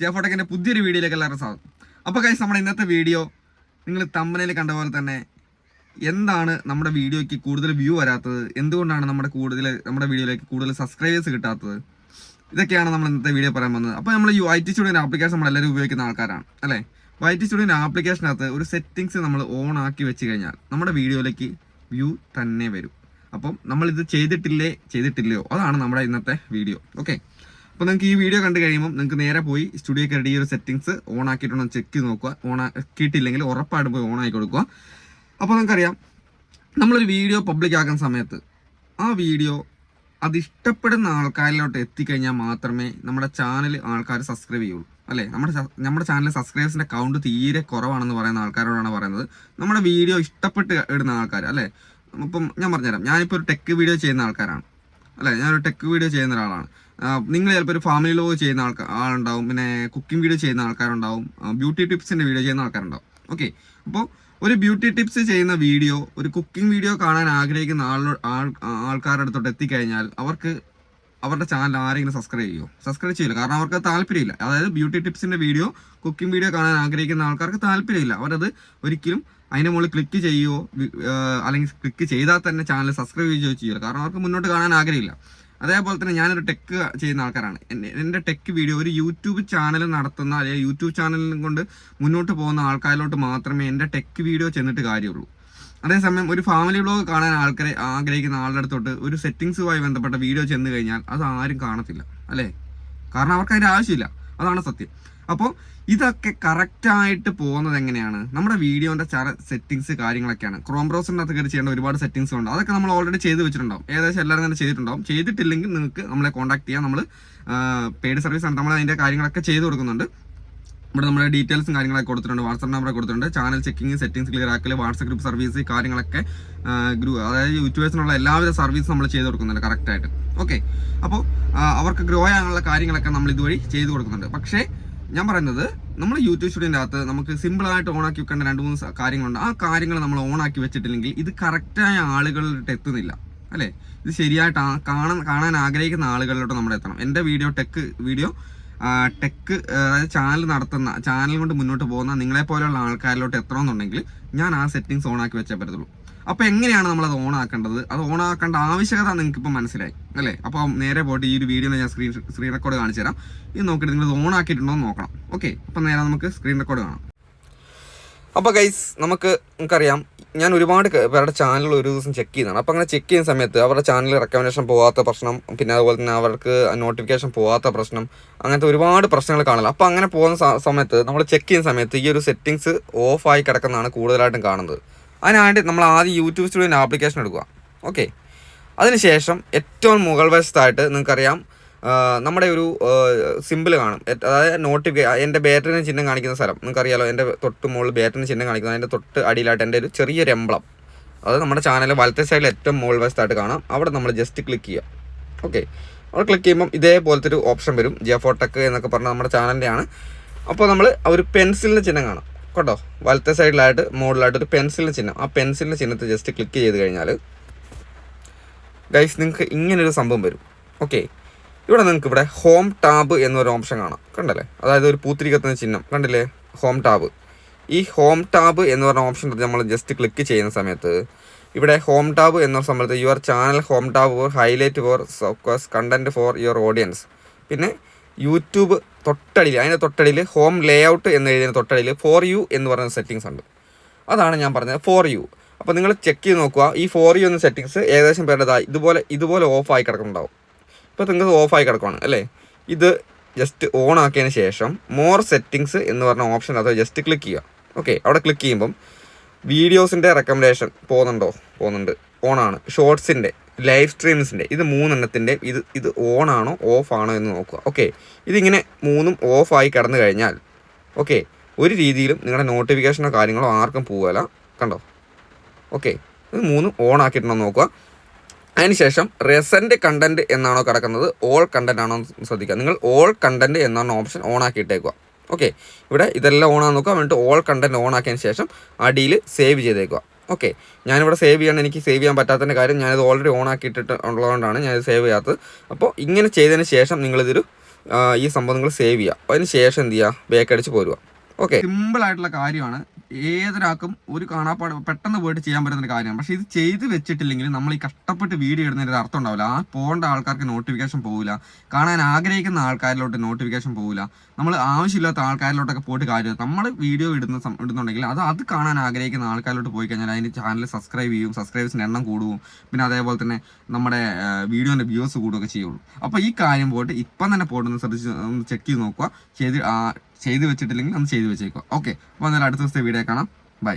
J ഫോട്ടോക്കിന്റെ പുതിയൊരു വീഡിയോയിലേക്ക് എല്ലാവരും സ്വാഗതം. അപ്പോൾ കഴിച്ച് നമ്മുടെ ഇന്നത്തെ വീഡിയോ നിങ്ങൾ തമ്പനയിൽ കണ്ട പോലെ തന്നെ എന്താണ് നമ്മുടെ വീഡിയോയ്ക്ക് കൂടുതൽ വ്യൂ വരാത്തത്? എന്തുകൊണ്ടാണ് നമ്മുടെ കൂടുതൽ നമ്മുടെ വീഡിയോയിലേക്ക് കൂടുതൽ സബ്സ്ക്രൈബേഴ്സ് കിട്ടാത്തത്? ഇതൊക്കെയാണ് നമ്മൾ ഇന്നത്തെ വീഡിയോ പറയാൻ വന്നത് അപ്പോൾ നമ്മൾ ഈ ഐ ടി സ്റ്റുഡിയോ ആപ്ലിക്കേഷൻ നമ്മൾ എല്ലാവരും ഉപയോഗിക്കുന്ന ആൾക്കാരാണ് അല്ലേ? ഐ ടി സ്റ്റുഡിയോ ആപ്ലിക്കേഷനകത്ത് ഒരു സെറ്റിങ്സ് നമ്മൾ ഓൺ ആക്കി വെച്ച് കഴിഞ്ഞാൽ നമ്മുടെ വീഡിയോയിലേക്ക് വ്യൂ തന്നെ വരും. അപ്പം നമ്മളിത് ചെയ്തിട്ടില്ലേ ചെയ്തിട്ടില്ലയോ? അതാണ് നമ്മുടെ ഇന്നത്തെ വീഡിയോ ഓക്കെ അപ്പോൾ നിങ്ങൾക്ക് ഈ വീഡിയോ കണ്ടു കഴിയുമ്പോൾ നിങ്ങൾക്ക് നേരെ പോയി സ്റ്റുഡിയോ കയറി ഈ ഒരു സെറ്റിങ്സ് ഓൺ ആക്കിയിട്ടുണ്ടോ ചെക്ക് ചെയ്ത് നോക്കുക. ഓൺ ആക്കിയിട്ടില്ലെങ്കിൽ ഉറപ്പായിട്ടും പോയി ഓൺ ആക്കി കൊടുക്കുക. അപ്പോൾ നിങ്ങൾക്കറിയാം നമ്മളൊരു വീഡിയോ പബ്ലിക് ആക്കുന്ന സമയത്ത് ആ വീഡിയോ അത് ഇഷ്ടപ്പെടുന്ന ആൾക്കാരിലോട്ട് എത്തിക്കഴിഞ്ഞാൽ മാത്രമേ നമ്മുടെ ചാനൽ ആൾക്കാർ സബ്സ്ക്രൈബ് ചെയ്യുള്ളൂ. അല്ലേ? നമ്മുടെ നമ്മുടെ ചാനൽ സബ്സ്ക്രൈബേഴ്സിന്റെ കൗണ്ട് തീരെ കുറവാണെന്ന് പറയുന്ന ആൾക്കാരോടാണ് പറയുന്നത്. നമ്മുടെ വീഡിയോ ഇഷ്ടപ്പെട്ട് ഇടുന്ന ആൾക്കാർ അല്ലേ? അപ്പം ഞാൻ പറഞ്ഞുതരാം. ഞാനിപ്പോൾ ഒരു ടെക് വീഡിയോ ചെയ്യുന്ന ആൾക്കാരാണ്. അല്ലേ? ഞാനൊരു ടെക് വീഡിയോ ചെയ്യുന്ന ഒരാളാണ്. നിങ്ങൾ ചിലപ്പോൾ ഒരു ഫാമിലി ലോഗ് ചെയ്യുന്ന ആൾക്കാർ ആളുണ്ടാവും. പിന്നെ കുക്കിംഗ് വീഡിയോ ചെയ്യുന്ന ആൾക്കാരുണ്ടാവും. ബ്യൂട്ടി ടിപ്സിന്റെ വീഡിയോ ചെയ്യുന്ന ആൾക്കാരുണ്ടാവും. ഓക്കെ അപ്പോൾ ഒരു ബ്യൂട്ടി ടിപ്സ് ചെയ്യുന്ന വീഡിയോ ഒരു കുക്കിംഗ് വീഡിയോ കാണാൻ ആഗ്രഹിക്കുന്ന ആൾ ആൾക്കാരുടെ അടുത്തോട്ട് എത്തിക്കഴിഞ്ഞാൽ അവർക്ക് അവരുടെ ചാനൽ ആരെങ്കിലും സബ്സ്ക്രൈബ് ചെയ്യുമോ സബ്സ്ക്രൈബ് ചെയ്യില്ല. കാരണം അവർക്ക് താല്പര്യമില്ല. അതായത് ബ്യൂട്ടി ടിപ്സിന്റെ വീഡിയോ കുക്കിംഗ് വീഡിയോ കാണാൻ ആഗ്രഹിക്കുന്ന ആൾക്കാർക്ക് താല്പര്യമില്ല. അവരത് ഒരിക്കലും അതിന്റെ മുകളിൽ ക്ലിക്ക് ചെയ്യുകയോ അല്ലെങ്കിൽ ക്ലിക്ക് ചെയ്താൽ തന്നെ ചാനൽ സബ്സ്ക്രൈബ് ചെയ്യുകയോ ചെയ്യില്ല. കാരണം അവർക്ക് മുന്നോട്ട് കാണാൻ ആഗ്രഹമില്ല. അതേപോലെ തന്നെ ഞാനൊരു ടെക്ക് ചെയ്യുന്ന ആൾക്കാരാണ്. എന്റെ ടെക്ക് വീഡിയോ ഒരു യൂട്യൂബ് ചാനൽ നടത്തുന്ന അല്ലെങ്കിൽ യൂട്യൂബ് ചാനലിനും കൊണ്ട് മുന്നോട്ട് പോകുന്ന ആൾക്കാരിലോട്ട് മാത്രമേ എന്റെ ടെക്ക് വീഡിയോ ചെന്നിട്ട് കാര്യമുള്ളൂ. അതേസമയം ഒരു ഫാമിലി ബ്ലോഗ് കാണാൻ ആൾക്കാരെ ആഗ്രഹിക്കുന്ന ആളുടെ അടുത്തോട്ട് ഒരു സെറ്റിങ്സുമായി ബന്ധപ്പെട്ട വീഡിയോ ചെന്ന് കഴിഞ്ഞാൽ അത് ആരും കാണത്തില്ല അല്ലേ? കാരണം അവർക്ക് അതിന്റെ ആവശ്യമില്ല. അതാണ് സത്യം. അപ്പോൾ ഇതൊക്കെ കറക്റ്റായിട്ട് പോകുന്നത് എങ്ങനെയാണ്? നമ്മുടെ വീഡിയോന്റെ ചില സെറ്റിങ്സ് കാര്യങ്ങളൊക്കെയാണ്. ക്രോം ബ്രൗസറിനകത്ത് കയറി ചെയ്യേണ്ട ഒരുപാട് സെറ്റിങ്സ് ഉണ്ട്. അതൊക്കെ നമ്മൾ ഓൾറെഡി ചെയ്ത് വെച്ചിട്ടുണ്ടാവും. ഏകദേശം എല്ലാവരും തന്നെ ചെയ്തിട്ടുണ്ടാവും. ചെയ്തിട്ടില്ലെങ്കിൽ നിങ്ങൾക്ക് നമ്മളെ കോൺടാക്ട് ചെയ്യാം. നമ്മൾ പെയ്ഡ് സർവീസ് ആണ്. നമ്മൾ അതിന്റെ കാര്യങ്ങളൊക്കെ ചെയ്ത് കൊടുക്കുന്നുണ്ട്. ഇവിടെ നമ്മുടെ ഡീറ്റെയിൽസും കാര്യങ്ങളൊക്കെ കൊടുത്തിട്ടുണ്ട്. വാട്സപ്പ് നമ്പർ കൊടുത്തിട്ടുണ്ട്. ചാനൽ ചെക്കിങ് സെറ്റിംഗ്സ് ക്ലിയർ ആക്കൽ വാട്സപ്പ് ഗ്രൂപ്പ് സർവീസ് കാര്യങ്ങളൊക്കെ ഗ്രൂ അതായത് യൂട്യൂബേഴ്സിനുള്ള എല്ലാവിധ സർവീസ് നമ്മൾ ചെയ്ത് കൊടുക്കുന്നുണ്ട് കറക്റ്റായിട്ട് ഓക്കെ അപ്പോൾ അവർക്ക് ഗ്രോ ആകാനുള്ള കാര്യങ്ങളൊക്കെ നമ്മൾ ഇതുവഴി ചെയ്ത് കൊടുക്കുന്നുണ്ട്. പക്ഷേ ഞാൻ പറയുന്നത് നമ്മൾ യൂട്യൂബ് സ്റ്റുഡിയോന്റെ അകത്ത് നമുക്ക് സിമ്പിളായിട്ട് ഓണാക്കി വെക്കേണ്ട രണ്ട് മൂന്ന് കാര്യങ്ങളുണ്ട്. ആ കാര്യങ്ങൾ നമ്മൾ ഓണാക്കി വെച്ചിട്ടില്ലെങ്കിൽ ഇത് കറക്റ്റായ ആളുകളിലോട്ട് എത്തുന്നില്ല. അല്ലേ? ഇത് ശരിയായിട്ട് കാണാൻ കാണാൻ ആഗ്രഹിക്കുന്ന ആളുകളിലോട്ട് നമ്മൾ എത്തണം. എന്റെ വീഡിയോ ടെക്ക് വീഡിയോ ടെക്ക് അതായത് ചാനൽ നടത്തുന്ന ചാനൽ കൊണ്ട് മുന്നോട്ട് പോകുന്ന നിങ്ങളെ പോലെയുള്ള ആൾക്കാരിലോട്ട് എത്തണമെന്നുണ്ടെങ്കിൽ ഞാൻ ആ സെറ്റിങ്സ് ഓൺ ആക്കി വെച്ചേ പറ്റത്തുള്ളൂ. അപ്പോൾ എങ്ങനെയാണ് നമ്മൾ അത് ഓൺ ആക്കേണ്ടത്? അത് ഓൺ ആക്കേണ്ട ആവശ്യകത നിങ്ങൾക്ക് ഇപ്പം മനസ്സിലായി അല്ലേ? അപ്പോൾ നേരെ പോയിട്ട് ഈ ഒരു വീഡിയോ ഞാൻ സ്ക്രീൻ സ്ക്രീൻ റെക്കോർഡ് കാണിച്ചു തരാം ഇത് നോക്കിയിട്ട് നിങ്ങൾ ഇത് ഓൺ ആക്കിയിട്ടുണ്ടോ എന്ന് നോക്കണം. ഓക്കെ അപ്പം നേരെ നമുക്ക് സ്ക്രീൻ റെക്കോർഡ് കാണാം. അപ്പോൾ ഗൈസ് നമുക്ക് നമുക്കറിയാം ഞാൻ ഒരുപാട് പേരുടെ ചാനൽ ഒരു ദിവസം ചെക്ക് ചെയ്യുന്നതാണ് അപ്പോൾ അങ്ങനെ ചെക്ക് ചെയ്യുന്ന സമയത്ത് അവരുടെ ചാനൽ റെക്കമെൻഡേഷൻ പോകാത്ത പ്രശ്നം പിന്നെ അതുപോലെ തന്നെ അവർക്ക് നോട്ടിഫിക്കേഷൻ പോകാത്ത പ്രശ്നം അങ്ങനത്തെ ഒരുപാട് പ്രശ്നങ്ങൾ കാണില്ല അപ്പോൾ അങ്ങനെ പോകുന്ന സമയത്ത് നമ്മൾ ചെക്ക് ചെയ്യുന്ന സമയത്ത് ഈ ഒരു സെറ്റിങ്സ് ഓഫായി കിടക്കുന്നതാണ് കൂടുതലായിട്ടും കാണുന്നത്. അതിനായിട്ട് നമ്മൾ ആദ്യം യൂട്യൂബ് സ്റ്റുഡിയോന്റെ ആപ്ലിക്കേഷൻ എടുക്കുക. ഓക്കെ അതിനുശേഷം ഏറ്റവും മുകൾ വശത്തായിട്ട് നിങ്ങൾക്കറിയാം നമ്മുടെ ഒരു സിമ്പിൾ കാണും. അതായത് നോട്ടിഫിക്കേഷൻ എന്റെ ബാറ്ററിന് ചിഹ്നം കാണിക്കുന്ന സ്ഥലം. നിങ്ങൾക്കറിയാലോ എന്റെ തൊട്ട് മുകളിൽ ബാറ്ററിന് ചിഹ്നം കാണിക്കുന്നത് അതിന്റെ തൊട്ട് അടിയിലായിട്ട് എന്റെ ഒരു ചെറിയൊരു എംബ്ലം അത് നമ്മുടെ ചാനൽ വലത്തെ സൈഡിൽ ഏറ്റവും മുകൾ വശത്തായിട്ട് കാണാം. അവിടെ നമ്മൾ ജസ്റ്റ് ക്ലിക്ക് ചെയ്യുക. ഓക്കെ അവിടെ ക്ലിക്ക് ചെയ്യുമ്പം ഇതേപോലത്തെ ഒരു ഓപ്ഷൻ വരും. ജിയോഫോട്ടക്ക് എന്നൊക്കെ പറഞ്ഞാൽ നമ്മുടെ ചാനലിന്റെ ആണ്. അപ്പോൾ നമ്മൾ ഒരു പെൻസിലിന്റെ ചിഹ്നം കാണാം. കേട്ടോ? വലത്തെ സൈഡിലായിട്ട് മുകളിലായിട്ട് ഒരു പെൻസിലിന്റെ ചിഹ്നം. ആ പെൻസിലിന്റെ ചിഹ്നത്തെ ജസ്റ്റ് ക്ലിക്ക് ചെയ്ത് കഴിഞ്ഞാൽ ഗൈസ് നിങ്ങൾക്ക് ഇങ്ങനൊരു സംഭവം വരും. ഓക്കെ ഇവിടെ നിങ്ങൾക്ക് ഇവിടെ ഹോം ടാബ് എന്നൊരു ഓപ്ഷൻ കാണാം. കണ്ടല്ലേ? അതായത് ഒരു പൂത്തിരി കത്തുന്ന ചിഹ്നം. കണ്ടില്ലേ? ഹോം ടാബ് ഈ ഹോം ടാബ് എന്ന് പറഞ്ഞ ഓപ്ഷൻ നമ്മൾ ജസ്റ്റ് ക്ലിക്ക് ചെയ്യുന്ന സമയത്ത് ഇവിടെ ഹോം ടാബ് എന്ന സമയത്ത് your channel home tab for highlight for showcase content for your audience പിന്നെ യൂട്യൂബ് തൊട്ടടിയിൽ അതിന്റെ തൊട്ടടിയിൽ ഹോം ലേ ഔട്ട് എന്ന് എഴുതിയ തൊട്ടടിയിൽ ഫോർ യു എന്ന് പറയുന്ന സെറ്റിങ്സ് ഉണ്ട്. അതാണ് ഞാൻ പറഞ്ഞത് ഫോർ യു അപ്പോൾ നിങ്ങൾ ചെക്ക് ചെയ്ത് നോക്കുക. ഈ ഫോർ യു എന്ന സെറ്റിങ്സ് ഏകദേശം പേരുടെ ഇതുപോലെ ഇതുപോലെ ഓഫ് ആയി കിടക്കുന്നുണ്ടാവും. ഇപ്പോൾ നിങ്ങൾക്ക് ഓഫായി കിടക്കുവാണ് അല്ലേ? ഇത് ജസ്റ്റ് ഓൺ ആക്കിയതിന് ശേഷം മോർ സെറ്റിങ്സ് എന്ന് പറഞ്ഞ ഓപ്ഷൻ അത് ജസ്റ്റ് ക്ലിക്ക് ചെയ്യുക. ഓക്കെ അവിടെ ക്ലിക്ക് ചെയ്യുമ്പം വീഡിയോസിന്റെ റെക്കമെൻഡേഷൻ പോകുന്നുണ്ടോ? പോകുന്നുണ്ട്. ഓണാണ് ഷോർട്സിന്റെ ലൈവ് സ്ട്രീംസിന്റെ ഇത് മൂന്നെണ്ണത്തിന്റെ ഇത് ഇത് ഓണാണോ ആണോ എന്ന് നോക്കുക. ഓക്കെ ഇതിങ്ങനെ മൂന്നും ഓഫായി കിടന്നു കഴിഞ്ഞാൽ ഓക്കെ ഒരു രീതിയിലും നിങ്ങളുടെ നോട്ടിഫിക്കേഷനോ കാര്യങ്ങളോ ആർക്കും പോവുകയില്ല കണ്ടോ? ഓക്കെ ഇത് മൂന്നും ഓൺ ആക്കിയിട്ടുണ്ടോ നോക്കുക. അതിനുശേഷം റെസന്റ് കണ്ടന്റ് എന്നാണോ കിടക്കുന്നത്? ഓൾ കണ്ടന്റ് ആണോ എന്ന് ശ്രദ്ധിക്കുക. നിങ്ങൾ ഓൾ കണ്ടന്റ് എന്നാണ് ഓപ്ഷൻ ഓൺ ആക്കിയിട്ടേക്കുക. ഓക്കെ ഇവിടെ ഇതെല്ലാം ഓൺ ആണെന്ന് നോക്കുക. എന്നിട്ട് ഓൾ കണ്ടന്റ് ഓൺ ആക്കിയതിന് ശേഷം അടിയിൽ സേവ് ചെയ്തേക്കുക. ഓക്കെ ഞാനിവിടെ സേവ് ചെയ്യാൻ എനിക്ക് സേവ് ചെയ്യാൻ പറ്റാത്തതിന്റെ കാര്യം ഞാനിത് ഓൾറെഡി ഓൺ ആക്കിയിട്ടിട്ട് ഉള്ളതുകൊണ്ടാണ് ഞാനിത് സേവ് ചെയ്യാത്തത്. അപ്പോൾ ഇങ്ങനെ ചെയ്തതിന് ശേഷം നിങ്ങളിതൊരു ഈ സംഭവം നിങ്ങൾ സേവ് ചെയ്യുക. അതിന് ശേഷം എന്ത് ചെയ്യുക? ബേക്കടിച്ച് പോരുക. ഓക്കെ സിമ്പിൾ ആയിട്ടുള്ള കാര്യമാണ്. ഏതൊരാൾക്കും ഒരു കാണാപ്പാട് പെട്ടെന്ന് പോയിട്ട് ചെയ്യാൻ പറ്റുന്ന ഒരു കാര്യമാണ്. പക്ഷെ ഇത് ചെയ്ത് വെച്ചിട്ടില്ലെങ്കിൽ നമ്മൾ ഈ കഷ്ടപ്പെട്ട് വീഡിയോ ഇടുന്നതിന് അർത്ഥം ഉണ്ടാവില്ല. ആ പോകേണ്ട ആൾക്കാർക്ക് നോട്ടിഫിക്കേഷൻ പോകില്ല കാണാൻ ആഗ്രഹിക്കുന്ന ആൾക്കാരിലോട്ട് നോട്ടിഫിക്കേഷൻ പോകില്ല നമ്മൾ ആവശ്യമില്ലാത്ത ആൾക്കാരിലോട്ടൊക്കെ പോയിട്ട് കാര്യം നമ്മൾ വീഡിയോ ഇടുന്ന ഇടുന്നുണ്ടെങ്കിൽ അത് അത് കാണാൻ ആഗ്രഹിക്കുന്ന ആൾക്കാരിലോട്ട് പോയി കഴിഞ്ഞാൽ അതിന് ചാനൽ സബ്സ്ക്രൈബ് ചെയ്യും. സബ്സ്ക്രൈബേഴ്സിന്റെ എണ്ണം കൂടും. പിന്നെ അതേപോലെ തന്നെ നമ്മുടെ വീഡിയോന്റെ വ്യൂസ് കൂടുകയൊക്കെ ചെയ്യുള്ളൂ. അപ്പോൾ ഈ കാര്യം പോയിട്ട് ഇപ്പം തന്നെ പോയിട്ട് ഒന്ന് ശ്രദ്ധിച്ച് ചെക്ക് ചെയ്ത് നോക്കുക. ചെയ്ത് ചെയ്ത് വെച്ചിട്ടില്ലെങ്കിൽ ഒന്ന് ചെയ്തു വെച്ചേക്കുക. ഓക്കെ അപ്പോൾ എന്നാലും അടുത്ത ദിവസത്തെ വീഡിയോ കാണാം. ബൈ